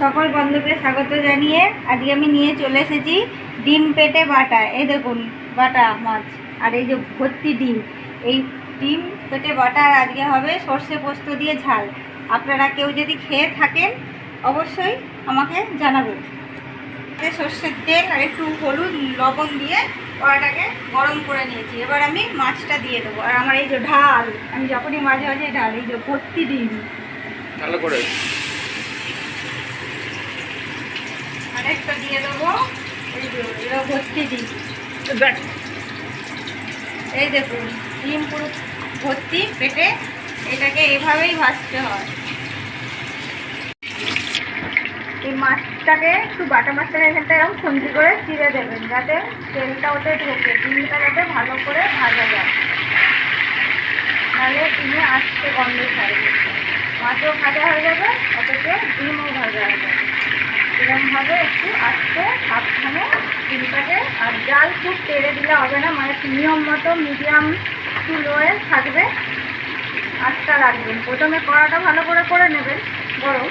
সকল বন্ধুকে স্বাগত জানিয়ে আজকে আমি নিয়ে চলে এসেছি ডিম পেটে বাটা। এই দেখুন, বাটা, মাছ, আর এই যে ভর্তি ডিম। এই ডিম পেটে বাটা আর আজকে হবে সর্ষে পোস্ত দিয়ে ঝাল। আপনারা কেউ যদি খেয়ে থাকেন, অবশ্যই আমাকে জানাবেন। সর্ষের তেল আর একটু হলুদ, লবণ দিয়ে কড়াটাকে গরম করে নিয়েছি। এবার আমি মাছটা দিয়ে দেবো। আর আমার এই যে ঢাল, আমি যখনই মাঝে মাঝে ঢাল, এই যে ভর্তি ডিম। ভালো করে আরেকটা দিয়ে দেবো। এই ভর্তি দেখ এই দেখুন ডিম পুরো ভর্তি পেটে এটাকে এভাবেই ভাজতে হয়। এই মাছটাকে একটু বাটা মাছটাকে এখানটা এরকম খুন্তি করে চিড়ে দেবেন যাতে তেলটা ওতে ঢোকে ডিমটা যাতে ভালো করে ভাজা যায়। নাহলে ডিমে আসতে গন্ধ ছাড়বে। মাছও ভাজা হয়ে যাবে অথচ ডিমও ভাজা হয়ে যাবে। এরকমভাবে একটু আস্তে, সাবধানে ডিমটাকে, আর জাল খুব তেড়ে দিলে হবে না মানে নিয়ম মতো মিডিয়াম টু লোয়ে থাকবে। আটটা রাখবেন। প্রথমে কড়াটা ভালো করে করে নেবেন, গরম।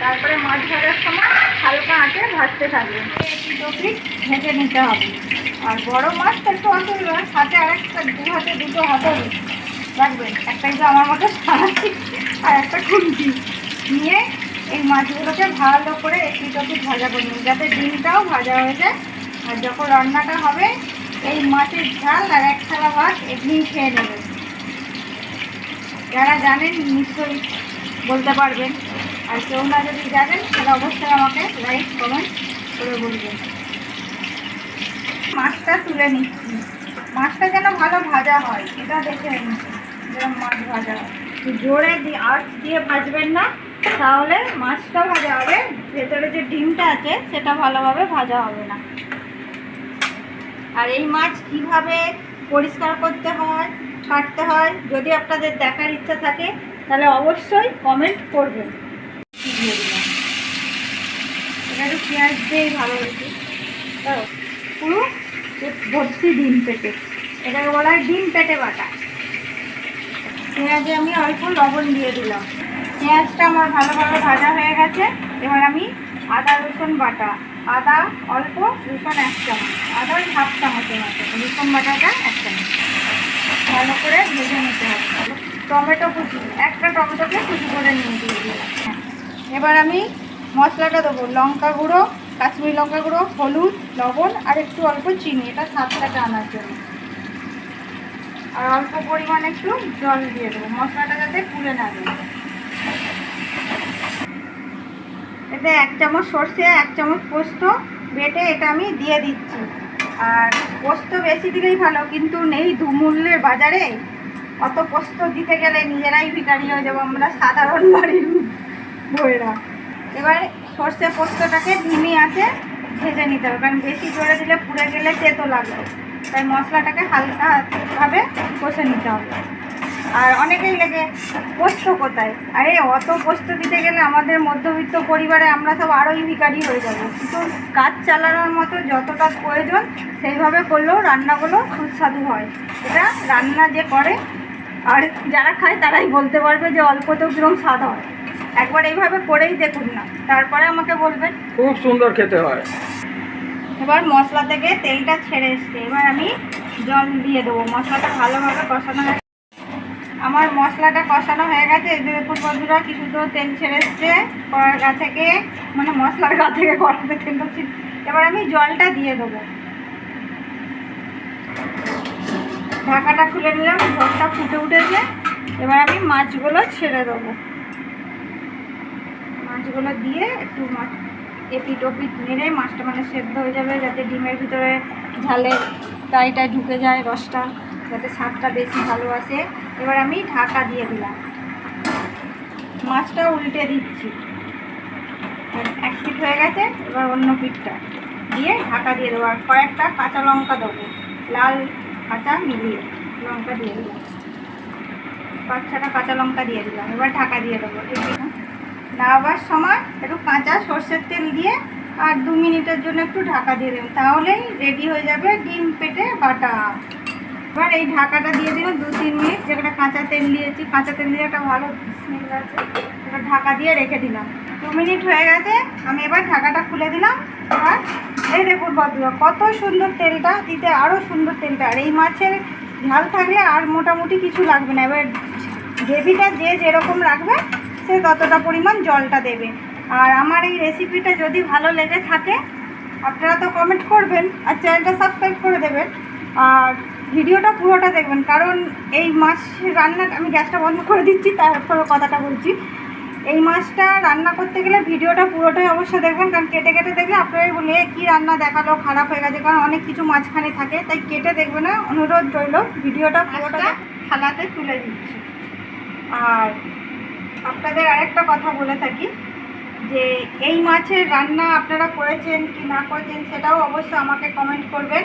তারপরে মাছ ভাজার সময় হালকা আঁচে ভাজতে থাকবেন। টপি ভেজে নিতে হবে। আর বড় মাছ তো একটু অসুবিধা। হাতে আরেকটা দু হাতে, দুটো হাতল রাখবেন। একটা কিন্তু আমার মতো সারাচ্ছি আর একটা খুন্তি। নিয়ে এই মাছগুলোকে ভালো করে একটু টপি ভাজা করে নিন যাতে ডিমটাও ভাজা হয়ে যায়। আর যখন রান্নাটা হবে, এই মাছের ঝাল আর এক থালা ভাত এমনি খেয়ে নেবেন। যারা জানেন, নিশ্চয়ই বলতে পারবেন। আর কেউ না যদি জানেন, তাহলে অবশ্যই আমাকে লাইক, কমেন্ট করে বলবেন। মাছটা তুলে নিচ্ছি। মাছটা যেন ভালো ভাজা হয় এটা দেখে নিন যেরকম মাছ ভাজা হয়। জোরে দিয়ে আর্চ দিয়ে ভাজবেন না। তাহলে মাছটা ভাজা হবে। ভেতরে যে ডিমটা আছে, সেটা ভালোভাবে ভাজা হবে না। আর এই মাছ কীভাবে পরিষ্কার করতে হয় কাটতে হয়, যদি আপনাদের দেখার ইচ্ছা থাকে, তাহলে অবশ্যই কমেন্ট করবেন। এটা একটু পেঁয়াজ দিয়েই ভালো হয়েছে। পুরো ভর্তি ডিম পেটে। এটাকে বলা হয় ডিম পেটে বাটা। পেঁয়াজে আমি অল্প লবণ দিয়ে দিলাম। পেঁয়াজটা আমার ভালোভাবে ভাজা হয়ে গেছে। এবার আমি আদা, রসুন বাটা। আদা অল্প, রসুন এক চামচ। আদা ওই হাফ চামচের মতো। রসুন বাটাটা এক চামচ। ভালো করে ভেজে নিতে হবে। টমেটো কুচি। একটা টমেটোকে কুচি করে নিয়ে দিয়ে দিলাম। এবার আমি মশলাটা দেবো। লঙ্কা গুঁড়ো, কাশ্মীরি লঙ্কা গুঁড়ো, হলুদ, লবণ আর একটু অল্প চিনি। এটা স্বাদটাকে আনার জন্য। আর অল্প পরিমাণে একটু জল দিয়ে দেবো। মশলাটা যাতে পুড়ে না যায়। এতে এক চামচ সর্ষে, এক চামচ পোস্ত বেটে এটা আমি দিয়ে দিচ্ছি। আর পোস্ত বেশি দিলেই ভালো, কিন্তু নেই দুমূল্যের বাজারে। অত পোস্ত দিতে গেলে নিজেরাই ভিখারি হয়ে যাব, আমরা সাধারণ বাড়ির বইরা এবার সর্ষে পোস্তটাকে ধিমি আছে, ভেজে নিতে হবে, কারণ বেশি জোরে দিলে পুড়ে গেলে তেতো লাগবে। তাই মশলাটাকে হালকাভাবে কষে নিতে হবে। আর অনেকেই লেগে পোস্ত কোথায়? আরে অত পোস্ত দিতে গেলে আমাদের মধ্যবিত্ত পরিবারে আমরা সব আরোই ভিকারি হয়ে যাব। কিন্তু কাজ চালানোর মতো যতটা প্রয়োজন সেইভাবে করলেও রান্নাগুলো সুস্বাদু হয়। এটা রান্না যে করে আর যারা খায় তারাই বলতে পারবে যে অল্প তো কীরকম স্বাদ হয়। একবার এইভাবে করেই দেখুন না। তারপরে আমাকে বলবেন। খুব সুন্দর খেতে হয়। এবার মশলা থেকে তেলটা ছেড়ে এসছে। এবার আমি জল দিয়ে দেবো। মশলাটা ভালোভাবে কষানো আমার মশলাটা কষানো হয়ে গেছে। যে দেখুন বন্ধুরা, কি সুন্দর তেল ছেড়ে এসছে। কড়ার গা থেকে মানে মশলার গা থেকে কড়াতে তেলটা এবার আমি জলটা দিয়ে দেবো। ঢাকাটা খুলে নিলাম ঝোলটা ফুটে উঠেছে। এবার আমি মাছগুলো ছেড়ে দেবো। মাছগুলো দিয়ে একটু মাছ এপিট ওপিট নেড়ে মাছটা মানে সেদ্ধ হয়ে যাবে, যাতে ডিমের ভিতরে ঝালে টাইটা ঢুকে যায় রসটা। যাতে স্বাদটা বেশি ভালো আসে। এবার আমি ঢাকা দিয়ে দিলাম। মাছটা উল্টে দিচ্ছি। এক পিঠ হয়ে গেছে, এবার অন্য পিঠটা দিয়ে ঢাকা দিয়ে দেবো। আর কয়েকটা কাঁচা লঙ্কা দেবো। লাল কাঁচা মিলিয়ে লঙ্কা দিয়ে দিলাম। পাঁচ ছটা কাঁচা লঙ্কা দিয়ে দিলাম। এবার ঢাকা দিয়ে দেবো। নামাবার সময় একটু কাঁচা সর্ষের তেল দিয়ে আর দু মিনিটের জন্য একটু ঢাকা দিয়ে দেবেন তাহলেই রেডি হয়ে যাবে ডিম পেটে বাটা। এবার এই ঢাকাটা দিয়ে দিলাম দু, তিন মিনিট। যেখানে কাঁচা তেল দিয়েছি কাঁচা তেল দিয়ে একটা ভালো স্মেল আছে। এবার ঢাকা দিয়ে রেখে দিলাম। দু মিনিট হয়ে গেছে, আমি এবার ঢাকাটা খুলে দিলাম। আর এই দেখুন বন্ধুরা, কত সুন্দর তেলটা, দিতে আরও সুন্দর তেলটা। আর এই মাছের ঝাল থাকলে আর মোটামুটি কিছু লাগবে না। এবার গ্রেভিটা যে যেরকম রাখবে, সে ততটা পরিমাণ জলটা দেবে। আর আমার এই রেসিপিটা যদি ভালো লেগে থাকে, আপনারা তো কমেন্ট করবেন আর চ্যানেলটা সাবস্ক্রাইব করে দেবেন। আর ভিডিওটা পুরোটা দেখবেন কারণ এই মাছ রান্না আমি গ্যাসটা বন্ধ করে দিচ্ছি তারপরে কথাটা বলছি। এই মাছটা রান্না করতে গেলে ভিডিওটা পুরোটাই অবশ্যই দেখবেন কারণ কেটে কেটে দেখলে আপনারাই বলে কী রান্না দেখাল খারাপ হয়ে গেছে। কারণ অনেক কিছু মাঝখানে থাকে তাই কেটে দেখবে না অনুরোধ রইল ভিডিওটা পুরোটা থালাতে তুলে দিচ্ছি। আর আপনাদের আরেকটা কথা বলে থাকি যে এই মাছের রান্না আপনারা করেছেন কি না করেছেন সেটাও অবশ্যই আমাকে কমেন্ট করবেন।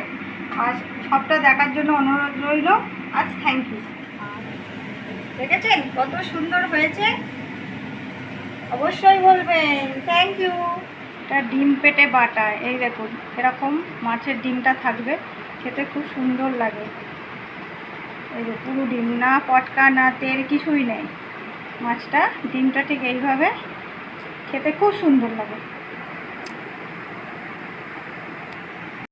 আর সবটা দেখার জন্য অনুরোধ রইল। আজ থ্যাংক ইউ দেখেছেন? কত সুন্দর হয়েছে? অবশ্যই বলবেন থ্যাংক ইউ এটা ডিম পেটে বাটা, এই দেখুন, এরকম মাছের ডিমটা থাকবে, খেতে খুব সুন্দর লাগে। এই যে পুরো ডিম, না পটকা, না তেল, কিছুই নেই। মাছটা, ডিমটা ঠিক এইভাবে খেতে খুব সুন্দর লাগে।